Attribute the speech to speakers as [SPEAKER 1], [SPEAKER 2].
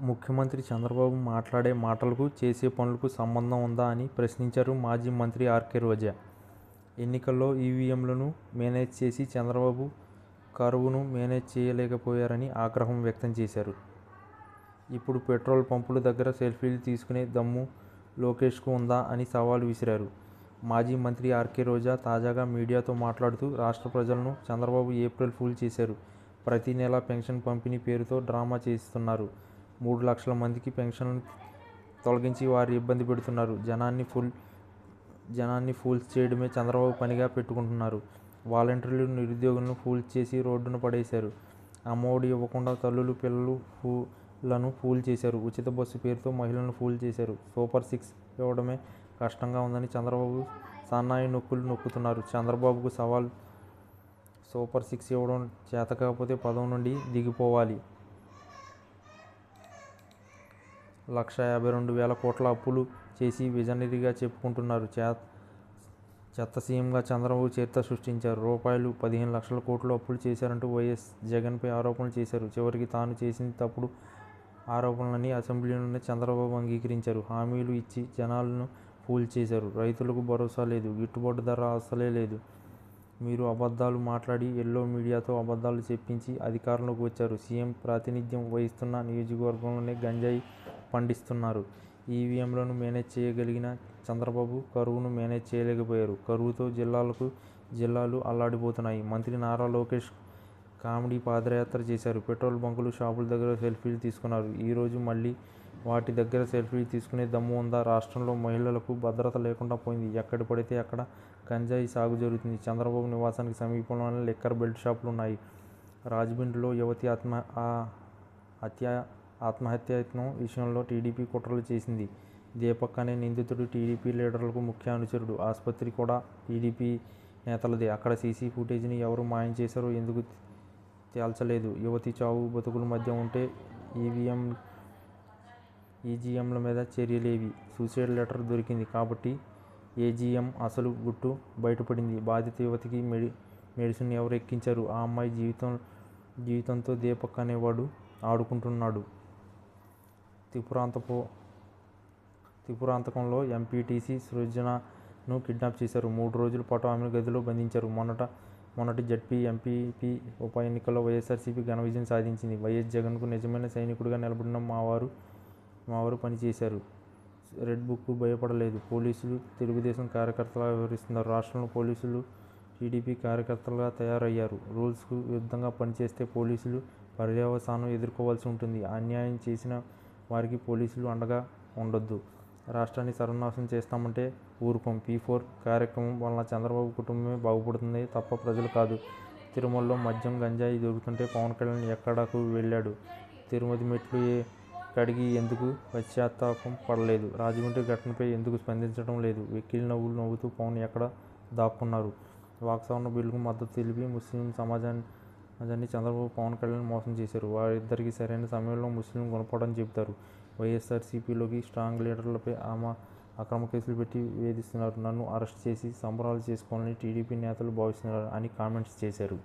[SPEAKER 1] ముఖ్యమంత్రి చంద్రబాబు మాట్లాడే మాటలకు, చేసే పనులకు సంబంధం ఉందా అని ప్రశ్నించారు మాజీ మంత్రి ఆర్కే రోజా. ఎన్నికల్లో ఈవీఎంలను మేనేజ్ చేసి చంద్రబాబు కరువును మేనేజ్ చేయలేకపోయారని ఆగ్రహం వ్యక్తం చేశారు. ఇప్పుడు పెట్రోల్ పంపుల దగ్గర సెల్ఫీలు తీసుకునే దమ్ము లోకేష్కు ఉందా అని సవాలు విసిరారు. మాజీ మంత్రి ఆర్కే రోజా తాజాగా మీడియాతో మాట్లాడుతూ రాష్ట్ర ప్రజలను చంద్రబాబు ఏప్రిల్ ఫూల్ చేశారు. ప్రతి నెలా పెన్షన్ పంపిణీ పేరుతో డ్రామా చేస్తున్నారు మూడు లక్షల మందికి పెన్షన్లను తొలగించి వారు ఇబ్బంది పెడుతున్నారు. జనాన్ని ఫుల్ జనాన్ని ఫూల్స్ చేయడమే చంద్రబాబు పనిగా పెట్టుకుంటున్నారు. వాలంటీర్లు, నిరుద్యోగులను ఫూల్స్ చేసి రోడ్డున పడేశారు. అమ్మఒడి ఇవ్వకుండా తల్లులు, పిల్లలు ఫూలను ఫూల్ చేశారు. ఉచిత బస్సు పేరుతో మహిళలను ఫూల్ చేశారు. సూపర్ సిక్స్ ఇవ్వడమే కష్టంగా ఉందని చంద్రబాబు సన్నాయి నొక్కులు నొక్కుతున్నారు. చంద్రబాబుకు సవాల్ సూపర్ సిక్స్ ఇవ్వడం చేతకాకపోతే పదవి నుండి దిగిపోవాలి. లక్షా యాభై రెండు వేల కోట్ల అప్పులు చేసి విజనరీగా చెప్పుకుంటున్నారు. చెత్త సీఎంగా చంద్రబాబు చరిత్ర సృష్టించారు. రూపాయలు పదిహేను లక్షల కోట్లు అప్పులు చేశారంటూ వైఎస్ జగన్పై ఆరోపణలు చేశారు. చివరికి తాను చేసిన తప్పుడు ఆరోపణలని అసెంబ్లీలోనే చంద్రబాబు అంగీకరించారు. హామీలు ఇచ్చి జనాలను పూల్ చేశారు. రైతులకు భరోసా లేదు. గిట్టుబాటు ధర అసలే లేదు. మీరు అబద్ధాలు మాట్లాడి, ఎల్లో మీడియాతో అబద్ధాలు చెప్పించి అధికారంలోకి వచ్చారు. సీఎం ప్రాతినిధ్యం వహిస్తున్న నియోజకవర్గంలోనే గంజాయి పండిస్తున్నారు. ఈవీఎంలను మేనేజ్ చేయగలిగిన చంద్రబాబు కరువును మేనేజ్ చేయలేకపోయారు. కరువుతో జిల్లాలకు జిల్లాలు అల్లాడిపోతున్నాయి. మంత్రి నారా లోకేష్ కామెడీ పాదయాత్ర చేశారు. పెట్రోల్ బంకులు, షాపుల దగ్గర సెల్ఫీలు తీసుకున్నారు. ఈరోజు మళ్ళీ వాటి దగ్గర సెల్ఫీలు తీసుకునే దమ్ము ఉందా? రాష్ట్రంలో మహిళలకు భద్రత లేకుండా పోయింది. ఎక్కడ పడితే అక్కడ గంజాయి సాగు జరుగుతుంది చంద్రబాబు నివాసానికి సమీపంలోనే లిక్కర్ బెల్ట్ షాపులు ఉన్నాయి రాజమండ్రిలో యువతి ఆత్మహత్యాయత్నం విషయంలో టీడీపీ కుట్రలు చేసింది. దీపక్ అనే నిందితుడు టీడీపీ లీడర్లకు ముఖ్య అనుచరుడు. ఆసుపత్రి కూడా టీడీపీ నేతలదే. అక్కడ సీసీ ఫుటేజ్ని ఎవరు మాయం చేశారో ఎందుకు తేల్చలేదు. యువతి చావు బతుకుల మధ్య ఉంటే ఈవీఎం ఈజీఎంల మీద చర్యలేవి సూసైడ్ లెటర్ దొరికింది కాబట్టి ఏజీఎం అసలు గుట్టు బయటపడింది. బాధిత యువతికి మెడి మెడిసిన్ ఎవరు ఎక్కించారు? ఆ అమ్మాయి జీవితం జీవితంతో దీపక్ అనేవాడు ఆడుకుంటున్నాడు. త్రిపురాంతపు త్రిపురాంతకంలో ఎంపీటీసీ సృజనను కిడ్నాప్ చేశారు. మూడు రోజుల పాటు ఆమెను గదిలో బంధించారు. మొన్నట మొన్నటి జడ్పీ, ఎంపీపీ ఉప ఎన్నికల్లో వైఎస్సార్సీపీ ఘన విజయం సాధించింది. వైఎస్ జగన్కు నిజమైన సైనికుడిగా నిలబడిన మావారు మావారు పనిచేశారు. రెడ్ బుక్ భయపడలేదు. పోలీసులు తెలుగుదేశం కార్యకర్తలుగా వ్యవహరిస్తున్నారు. రాష్ట్రంలో పోలీసులు టీడీపీ కార్యకర్తలుగా తయారయ్యారు. రూల్స్కు విరుద్ధంగా పనిచేస్తే పోలీసులు పర్యవసానం ఎదుర్కోవాల్సి ఉంటుంది. అన్యాయం చేసిన వారికి పోలీసులు అండగా ఉండొద్దు. రాష్ట్రాన్ని సర్వనాశనం చేస్తామంటే ఊరుకోం పీ-ఫోర్ కార్యక్రమం వలన చంద్రబాబు కుటుంబమే బాగుపడుతుంది తప్ప ప్రజలు కాదు. తిరుమలలో మద్యం, గంజాయి దొరుకుతుంటే పవన్ కళ్యాణ్ ఎక్కడకు వెళ్ళాడు తిరుమతి మెట్లు కడిగి ఎందుకు పశ్చాత్తాపం పడలేదు? రాజమండ్రి ఘటనపై ఎందుకు స్పందించడం లేదు? వెక్కిలి నవ్వులు నవ్వుతూ పవన్ ఎక్కడ దాక్కున్నారు? వాక్సవరణ బిల్లుకు మద్దతు తెలిపి ముస్లిం సమాజాన్ని చంద్రబాబు, పవన్ కళ్యాణ్ మోసం చేశారు. వారిద్దరికీ సరైన సమయంలో ముస్లింలు గుణపాఠం చెబుతారు. వైఎస్ఆర్సీపీలోకి స్ట్రాంగ్ లీడర్లపై ఆమె అక్రమ కేసులు పెట్టి వేధిస్తున్నారు. నన్ను అరెస్ట్ చేసి సంబరాలు చేసుకోవాలని టీడీపీ నేతలు భావిస్తున్నారు అని కామెంట్స్ చేశారు.